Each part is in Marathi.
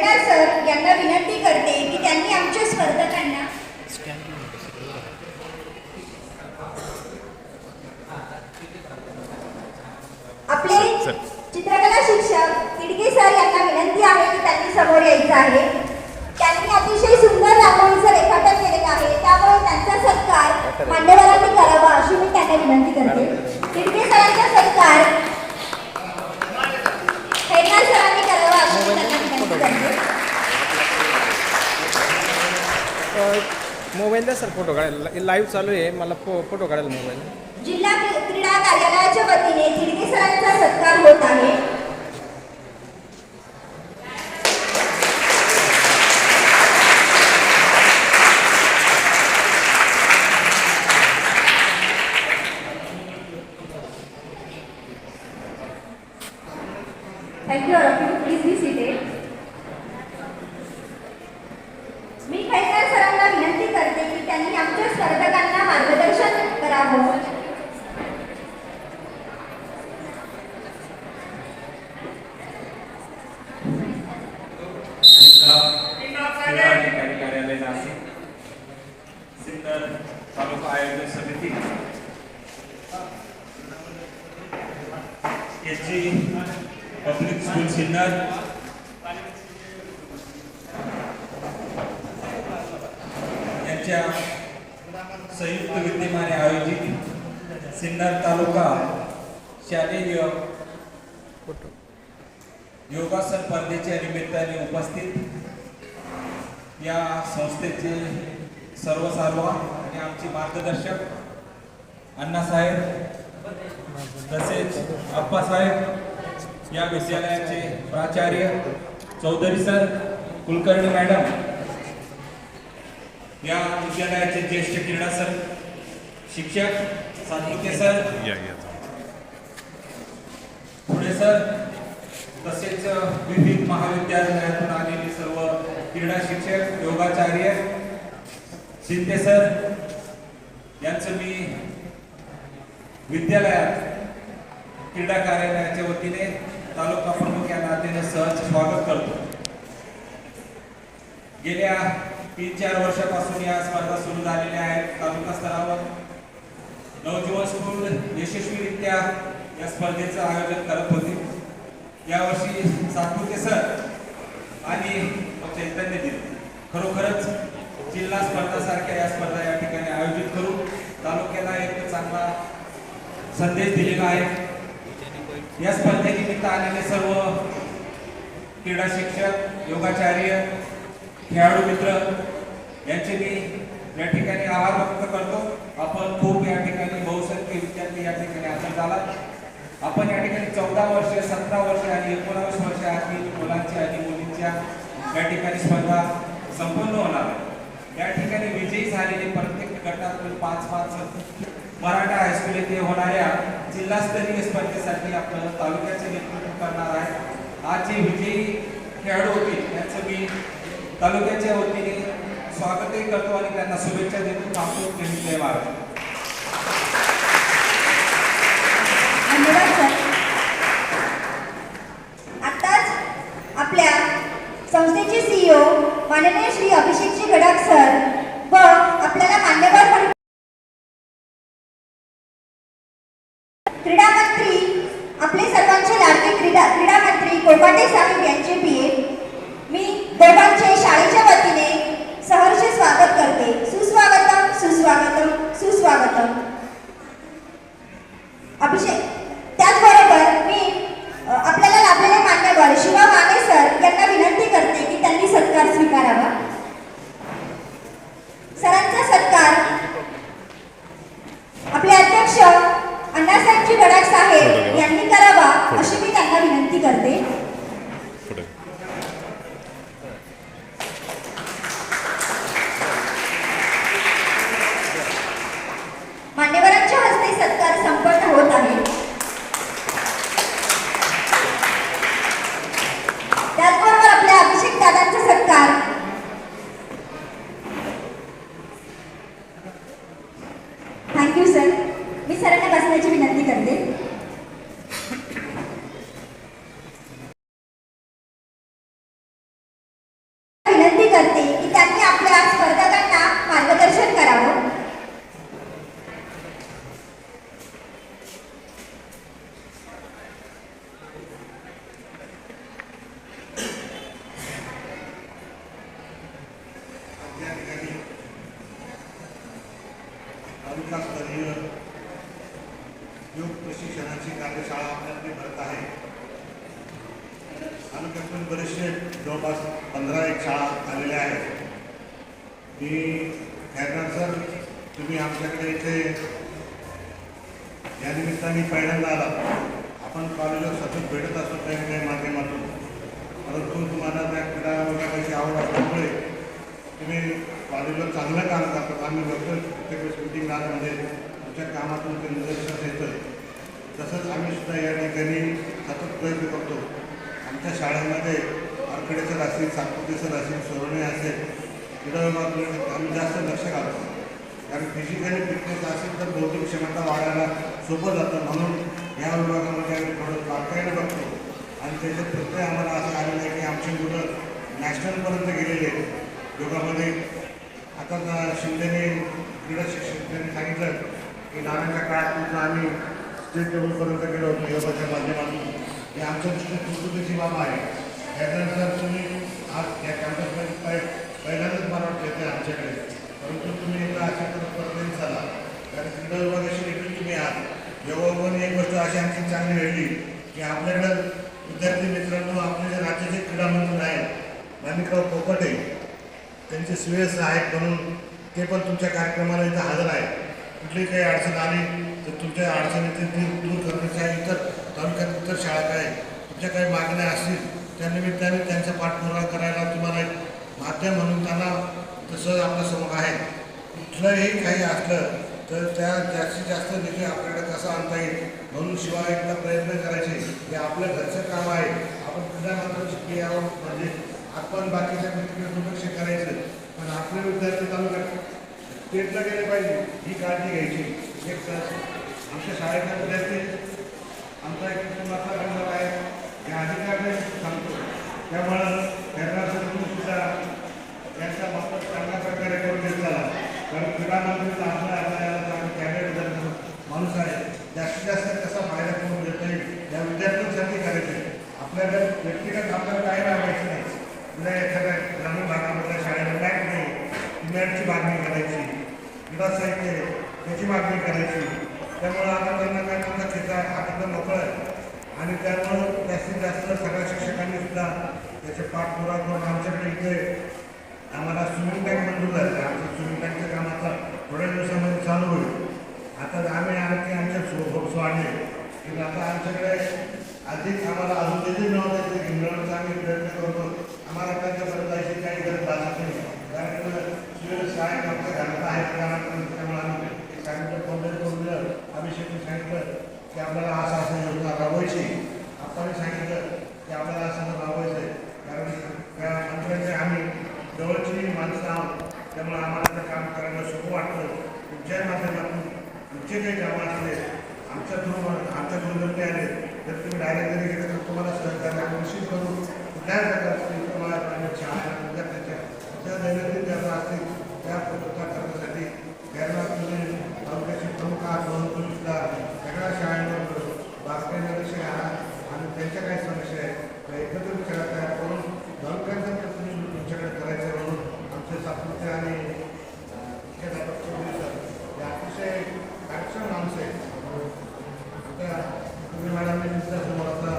यांना विनंती करते की त्यांनी आमच्या स्पर्धकांना आपले चित्रकला शिक्षक तिडके सर यांना विनंती आहे की त्यांनी समोर यायचं आहे. त्यांनी अतिशय सुंदर रांगोळीचं रेखाटन केलेलं आहे. त्यामुळे त्यांचा सत्कार मान्यवरांनी करावा अशी मी त्यांना विनंती करते. तिडके सरांचा सत्कार खैरनार सरांनी करावा अशी मी त्यांना विनंती करते मोबाईल द्या सर फोटो काढायला. लाईव्ह चालू आहे. मला फो फोटो काढायला मोबाईल. जिल्हा क्रीडा कार्यालयाच्या वतीने तिडके सरांचा सत्कार होत आहे thank you all of you please be seated मी खैरनार सरांना विनंती करते की त्यांनी आमच्या स्पर्धकांना मार्गदर्शन करावं जिल्हाधिकारी कार्यालय नाशिक सिन्नर तालुका आयोजन समिती S G public school Sinnar. यांच्या संयुक्त विद्यमाने आयोजित सिन्नर तालुका शालेय योगासन स्पर्धेच्या निमित्ताने उपस्थित या संस्थेचे सर्वसार्वा आणि आमचे मार्गदर्शक अण्णासाहेब तसेच अप्पासाहेब या विद्यालयाचे प्राचार्य चौधरी सर कुलकर्णी मॅडम या विद्यालयाचे ज्येष्ठ क्रीडा सर शिक्षक सातपुते सर पुढे सर तसेच विविध महाविद्यालयातून आलेले सर्व क्रीडा शिक्षक योगाचार्य शिंदे सर यांचं मी विद्यालयात क्रीडा कार्यालयाच्या वतीने तालुका प्रमुख या नात्याने सहज स्वागत करतो. गेल्या तीन चार वर्षापासून या स्पर्धा सुरू झालेल्या आहेत. तालुका स्तरावर नवजीवन स्कूल यशस्वीरित्या या स्पर्धेचं आयोजन करत होते. यावर्षी सातपुते सर आणि चैतन्य दिन खरोखरच जिल्हा स्पर्धासारख्या या स्पर्धा या ठिकाणी आयोजित करून तालुक्याला एक चांगला संदेश दिलेला आहे या स्पर्धेनिमित्त आलेले सर्व क्रीडा शिक्षक योगाचार्य खेळाडू मित्र यांचे मी या ठिकाणी आभार व्यक्त करतो. आपण खूप या ठिकाणी बहुसंख्य विद्यार्थी या ठिकाणी हजर झाला आपण या ठिकाणी चौदा वर्ष सतरा वर्ष आणि एकोणावीस वर्ष आधी मुलांच्या आणि मुलींच्या या ठिकाणी स्पर्धा संपन्न होणार आहे. या ठिकाणी विजयी झालेले प्रत्येक गटातून पाच पाच मराठा हायस्कूल येथे होणाऱ्या जिल्हास्तरीय स्पर्धेसाठी आपलं तालुक्याचे नेतृत्व करणार आहे. आज जे विजयी खेळाडू होते त्यांचं मी तालुक्याच्या वतीने स्वागतही करतो आणि त्यांना शुभेच्छा देतो. थांबतो जय महाराज धन्यवाद सर आपल्या संस्थेचे सीईओ माननीय श्री अभिषेकजी गडाख सर व आपल्याला मान्यवर म्हणून क्रीडा मंत्री आपले सर्वांचे लाडके क्रीडा क्रीडा मंत्री कोकाटे साहेब यांचे पीए मी दोघांचे शाळेच्या वतीने सहर्ष स्वागत करते सुस्वागतम सुस्वागतम सुस्वागतम अभिषेक त्याचबरोबर मी अ, आपल्याला लाभलेले मान्यवर शिवा माने सर यांना विनंती करते की त्यांनी सत्कार स्वीकारावा सरांचा सत्कार आपले अध्यक्ष अण्णासाहेबजी गडाख साहेब यांनी करावा अशी मी त्यांना विनंती करते मान्यवरांच्या हस्ते सत्कार संपन्न होत आहे त्याचबरोबर आपल्या अभिषेक दादांचा सत्कार थँक्यू सर मी सरांना बसण्याची विनंती करते योग प्रशिक्षणाची कार्यशाळा आपल्याकडे भरत आहे. तालुक्यातून बरेचसे जवळपास पंधरा एक शाळा आलेल्या आहेत. मी खैरनार सर तुम्ही आमच्याकडे इथे या निमित्ताने पहिल्यांदा आला. आपण कॉलेजवर सतत भेटत असतो काही काही माध्यमातून. परंतु तुम्हाला त्या क्रीडा वगैरे आवड असल्यामुळे तुम्ही कॉलेजवर चांगलं काम करतात. आम्ही बघतो प्रत्येक वेळेस मिटिंग म्हणजे आमच्या कामातून ते निदर्शनास येतं. तसंच आम्ही सुद्धा या ठिकाणी सतत प्रयत्न करतो. आमच्या शाळेमध्ये आरखडे असेल सातपुते असेल. सोरणे असेल क्रीडा आम्ही जास्त लक्ष घालतो. कारण फिजिकली फिटनेस असेल तर बौद्धिक क्षमता वाढायला सोपं जातं. म्हणून या विभागामध्ये आम्ही थोडं बारकाईने बघतो. आणि त्याच्यात प्रत्येक आम्हाला असं आलेलं आहे की आमचे मुलं नॅशनलपर्यंत गेलेले आहेत. योगामध्ये आता शिंदेने क्रीडा शिक्षक त्यांनी सांगितलं की नाण्याच्या काळात आम्ही स्टेट लेवलपर्यंत गेलो होतो योगाच्या माध्यमातून हे आमच्या दृष्टीने कुटुंबाची बाब आहे. त्याच्यानुसार तुम्ही आज या कॅम्पसमध्ये पहि पहिल्यांदाच मला वाटते ते आमच्याकडे. परंतु तुम्ही एकदा अशा परत झाला कारण क्रीडा विभागाशी देखील तुम्ही आहात. योगावर एक गोष्ट अशी आणखी चांगली घडली की आपल्याकडं विद्यार्थी मित्रांनो आपले जे राज्याचे क्रीडा मंत्री आहेत माणिकराव पोपटे त्यांचे सुयस आहेत म्हणून ते पण तुमच्या कार्यक्रमाला इथं हजर आहेत. कुठली काही अडचण आली तर तुमच्या अडचणी ते दूर दूर करण्याच्या इतर तालुक्यात इतर शाळा काय तुमच्या काही मागण्या असतील त्या निमित्ताने त्यांचा पाठपुरावा करायला तुम्हाला एक माध्यम म्हणून त्यांना तसं आपल्यासमोर आहे. कुठलंही काही असलं तर त्या जास्तीत जास्त निधी आपल्याकडे कसा आणता येईल म्हणून शिवाय एकदा प्रयत्न करायचे. हे आपलं घरचं काम आहे. आपण क्रीडा मात्र शिकले यावं म्हणजे आपण बाकीच्या गोष्टीकडे दुर्लक्ष करायचं पण आपले विद्यार्थी तालुक्यात स्टेटला गेले पाहिजे ही काळजी घ्यायची. एक तास आमच्या शाळेतल्या विद्यार्थी आमचा एक कुटुंबाचा गंभीर आहे या अधिकाऱ्याने सांगतो. त्यामुळं त्यांना सुद्धा त्यांचा वापर चांगल्या प्रकारे करून घेत झाला कारण क्रीडामंत्रीचा आपला आपल्याला आम्ही कॅबिनेट माणूस आहे जास्तीत जास्त कसा फायदा करून घेता येईल. या विद्यार्थ्यांसाठी करायचे आपल्याकडे व्यक्तिगत आपल्याला काय लावायचं नाही. उद्या एखाद्या ग्रामीण भागामधल्या शाळेला बॅग नाही मॅटची मागणी करायची क्रीडा साहित्य त्याची मागणी करायची. त्यामुळं आता त्यांना काय त्यांचा क्षेत्र आहे मोकळं आहे. आणि त्यामुळं जास्तीत जास्त सगळ्या शिक्षकांनी सुद्धा त्याचे पाठपुरा करून आमच्याकडे इथे आम्हाला स्विमिंग टँक मंजूर झाले आमचं स्विमिंग टँकच्या काम आता थोड्या दिवसामध्ये चालू होईल. आता आम्ही आणखी आमच्या होप्स आणले की आता आमच्याकडे अधिक आम्हाला अजून देखील मिळवता मिळवण्याचा आम्ही प्रयत्न करतो. आम्हाला त्यांच्यापर्यंत जायची काही गरज भासत नाही. कारण शिवाय शाळेत आमच्या घरात आहे त्यामुळे त्यामुळे आम्ही सांगितलं कोणतरी करून दिलं अभिषेकने सांगितलं की आम्हाला असं असं योजना राबवायची. आपण सांगितलं की आम्हाला असं राबवायचं आहे कारण त्या मंत्र्यांचे आम्ही जवळची माणसं आहोत त्यामुळे आम्हाला ते काम करायला सोपं वाटतं. तुमच्या माध्यमातून तुमचे काही कामं असले आमच्या थ्रू आमच्या थ्रू जर आले तर तुम्ही डायरेक्ट जरी गेले तर तुम्हाला सहकार्य आम्ही निश्चित करू कुठल्याही प्रकारची तुम्हाला प्रायव्हेट शाळा विद्यार्थ्याच्या ज्या दैनंदिन गरजा असतील त्या पूर्तता करण्यासाठी त्यांना तालुक्याचे प्रमुख आहात म्हणून तुम्ही सगळ्या शाळांवर बारकाईने विषय घ्या आणि त्यांच्या काही समस्या आहेत त्या एकत्र विचार तयार करून तालुक्यांचं प्रतिनिधित्व तुमच्याकडे करायचं म्हणून आमचे सातपुते आणि मुख्याध्यापक चौधरी सर हे अतिशय कार्यक्षम माणसं आहेत आता तुम्ही मॅडमने तुमच्यासमोर आता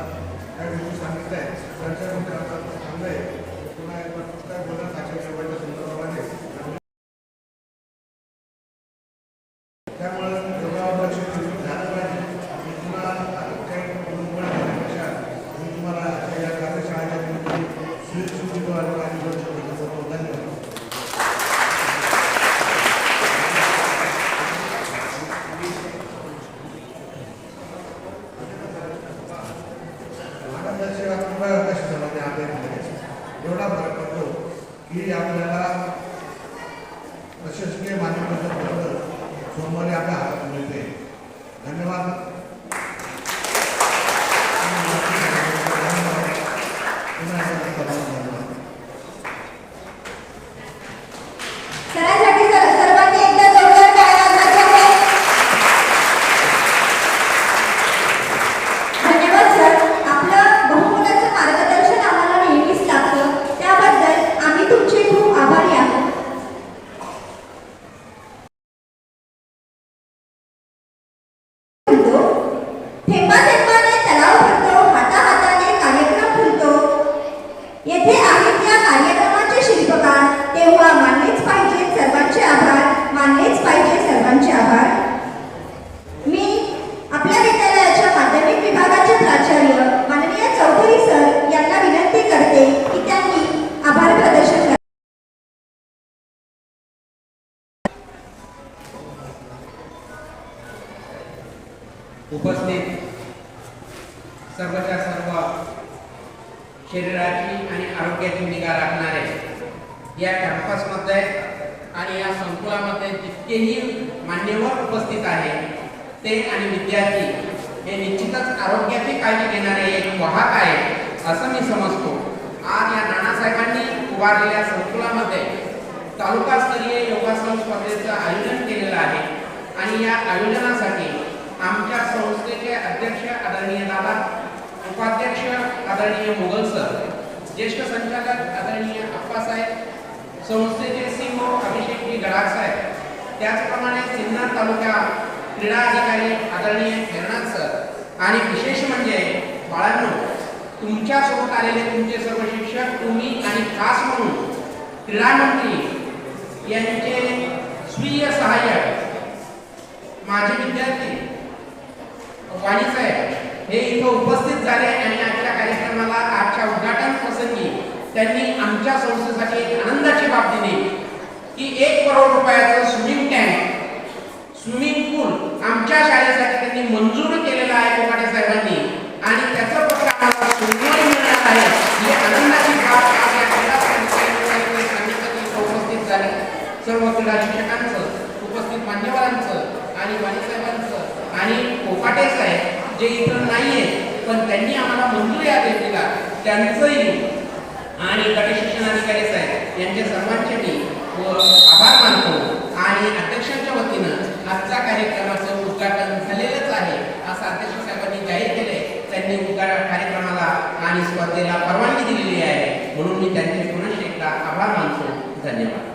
काही गोष्टी सांगितल्या आहेत त्यांच्यामध्ये आता चांगलं आहे पुन्हा एकदा काय बोलत आहे शेवटच्या संदर्भामध्ये त्यामुळं योगावर लक्ष केंद्रित झालं पाहिजे मी पुन्हा काही मुलं देण्यापेक्षा मी तुम्हाला अशा या कार्यशाळेच्या निमित्ताने सुविधाद्वारे आणि धन्यवाद आनंदाशिवाय कृपया कशामध्ये आपल्या एवढा फरक पडतो की आपल्याला शासकीय मान्यतेचं सोमवारी आपल्या हातात मिळते धन्यवाद पुन्हा एकदा धन्यवाद सरांसाठी सर- सर्वांनी एकदा जोरदार टाळ्या वाजवायच्या आहेत. धन्यवाद सर आपलं बहुमोलाचं मार्गदर्शन आम्हाला नेहमीच लागतं त्याबद्दल आम्ही तुमचे खूप आभारी आहोत म्हणतो थेंबाथेंबाने तलाव भरतो हाताहाताने कार्यक्रम फुलतो येथे आहेत या कार्यक्रमाचे शिल्पकार तेव्हा मानलेच पाहिजे सर्वांचे आभार मानलेच पाहिजे सर्वांचे आभार मी आपल्या विद्यालयाच्या माध्यमिक विभागाचे प्राचार्य माननीय चौधरी सर यांना विनंती करते की त्यांनी आभार प्रदर्शन करावे. उपस्थित सर्वच्या सर्व शरीराची आणि आरोग्याची निगा राखणारे या कॅम्पसमध्ये आणि या संकुलामध्ये जितकेही मान्यवर उपस्थित आहेत ते आणि विद्यार्थी हे निश्चितच आरोग्याची काळजी घेणारे एक वाहक आहे असं मी समजतो आज या नानासाहेबांनी उभारलेल्या संकुलामध्ये तालुकास्तरीय योगासन स्पर्धेचं आयोजन केलेलं आहे आणि या आयोजनासाठी आमच्या संस्थेचे अध्यक्ष आदरणीय दादा उपाध्यक्ष आदरणीय मुघल सर ज्येष्ठ संचालक आदरणीय अप्पासाहेब संस्थेचे सीओ अभिषेकजी गडाख साहेब त्याचप्रमाणे सिन्नर तालुका क्रीडा अधिकारी आदरणीय हेरनाथ सर आणि विशेष म्हणजे बाळांनो तुमच्यासोबत आलेले तुमचे सर्व शिक्षक तुम्ही आणि खास म्हणून क्रीडा मंत्री यांचे स्वीय सहाय्यक माझे विद्यार्थी वाणी साहेब हे इथं उपस्थित झाले आणि आजच्या कार्यक्रमाला आजच्या उद्घाटन प्रसंगी त्यांनी आमच्या संस्थेसाठी एक आनंदाची बाब दिली की एक करोड रुपयाचं स्विमिंग टँक स्विमिंग पूल आमच्या शाळेसाठी त्यांनी मंजूर केलेला आहे कोकाटे साहेबांनी. आणि त्याचं पत्र आम्हाला सोमवारी मिळणार आहे हे आनंद बाब आज या क्रीडा संस्थेने सांगितलं की इथं उपस्थित झाले सर्व क्रीडा शिक्षकांचं उपस्थित मान्यवरांचं आणि वाणी साहेबांचं आणि कोकाटे जे जे इथं नाहीये पण त्यांनी आम्हाला मंजुरी आदेश दिला त्यांचंही. आणि गट शिक्षण अधिकारी साहेब यांचे सर्वांचे मी व आभार मानतो. आणि अध्यक्षांच्या वतीनं आजच्या कार्यक्रमाचं उद्घाटन झालेलंच आहे असं अध्यक्ष साहेबांनी जाहीर केले त्यांनी उद्घाटन कार्यक्रमाला आणि स्पर्धेला परवानगी दिलेली आहे. म्हणून मी त्यांचे पुनश्च एकदा आभार मानतो. धन्यवाद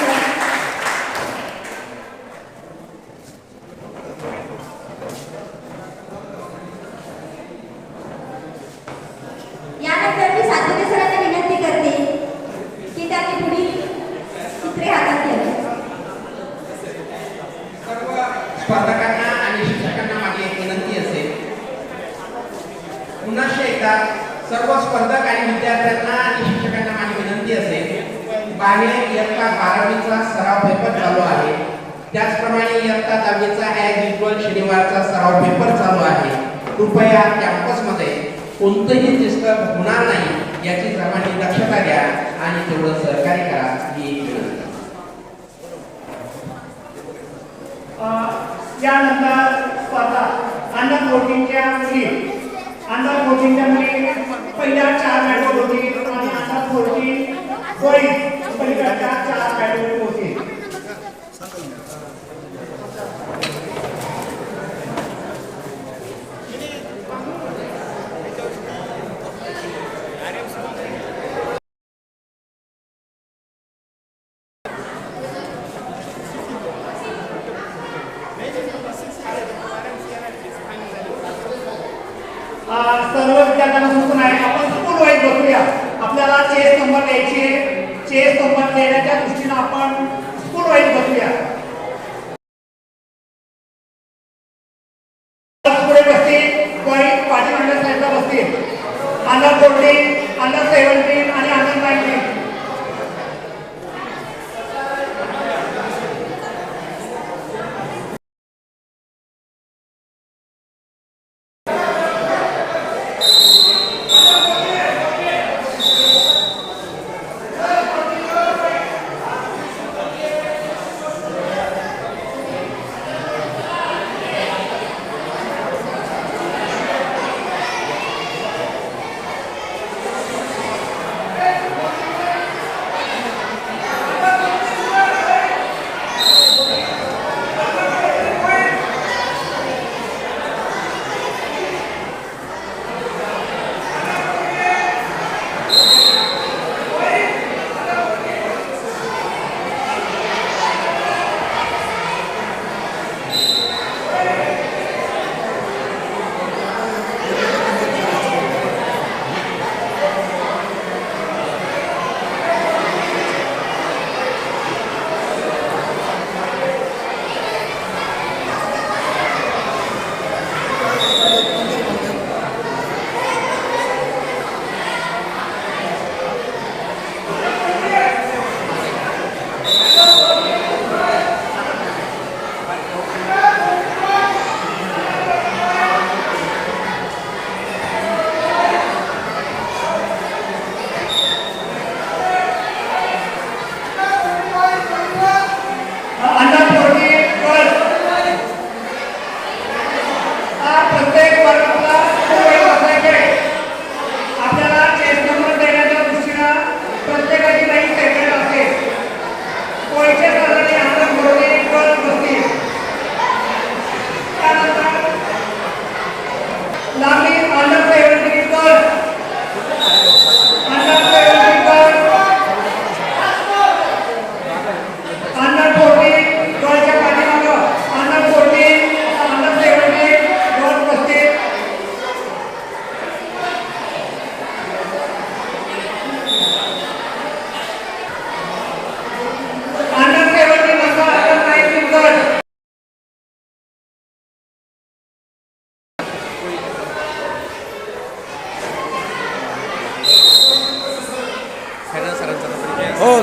सर. यानंतर मी सातपुते सरांना विनंती करते की त्यांनी पुढील चित्रे हातात घ्यावी सर्व स्पर्धकांना आणि शिक्षकांना माझी एक विनंती असेल पुन्हा एकदा सर्व स्पर्धक आणि विद्यार्थ्यांना आणि शिक्षकांना माझी विनंती असेल बाहेर इयत्ता बारावीचा सराव पेपर चालू आहे त्याचप्रमाणे इयत्ता दहावीचा ॲज युजल शनिवारचा सराव पेपर चालू आहे कृपया कॅम्पसमध्ये कोणतंही डिस्टर्ब होणार नाही याची सर्वांनी दक्षता घ्या आणि तेवढं सहकार्य करा ही एक विनंती अ, त्यानंतर स्पर्धा अंडर फोर्टीनच्या मुली. अंडर फोर्टीनच्या मुली पहिल्या चार मॅडल होती आणि अंडर फोर्टीन बॉईज पहिल्या चार मॅडल होती. अंडर फोर्टीन अंडर सेव्हन्टीन आणि अंडर नाईन्टीन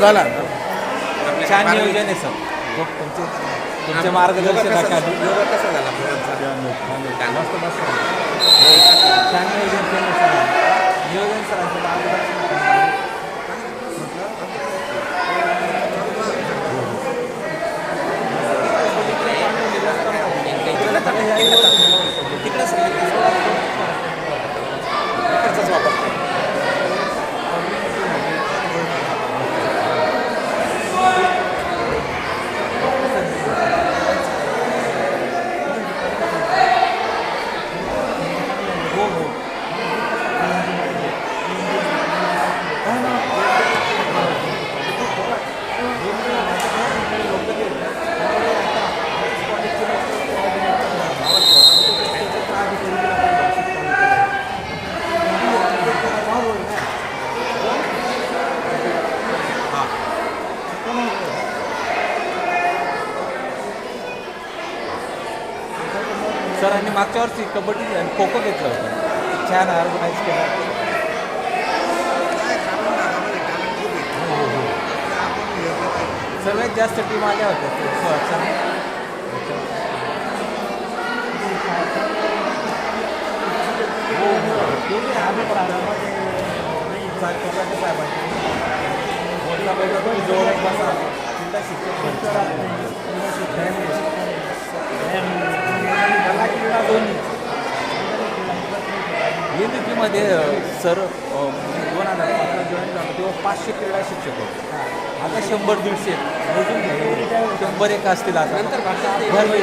बोला आपल्या छान बारावी- नियोजन आहे सर. खूप तुमचे तुमचे मार्गदर्शनाखाली योगा कसा झाला? मुलांचा? मस्त मस्त. छान नियोजन केलं सर. नियोजन सरांचं मार्गदर्शन तिकडे आणि खो खो घेतलं होतं. छान ऑर्गनाईज केलं. सर्वात जास्त टीम आल्या होत्या सर निवृत्तीमध्ये सर दोन हजार पाचला जॉईन झालो तेव्हा पाचशे क्रीडा शिक्षक होते. आता शंभर दीडशे. अजून शंभर एक असतील आता. नंतर भरले.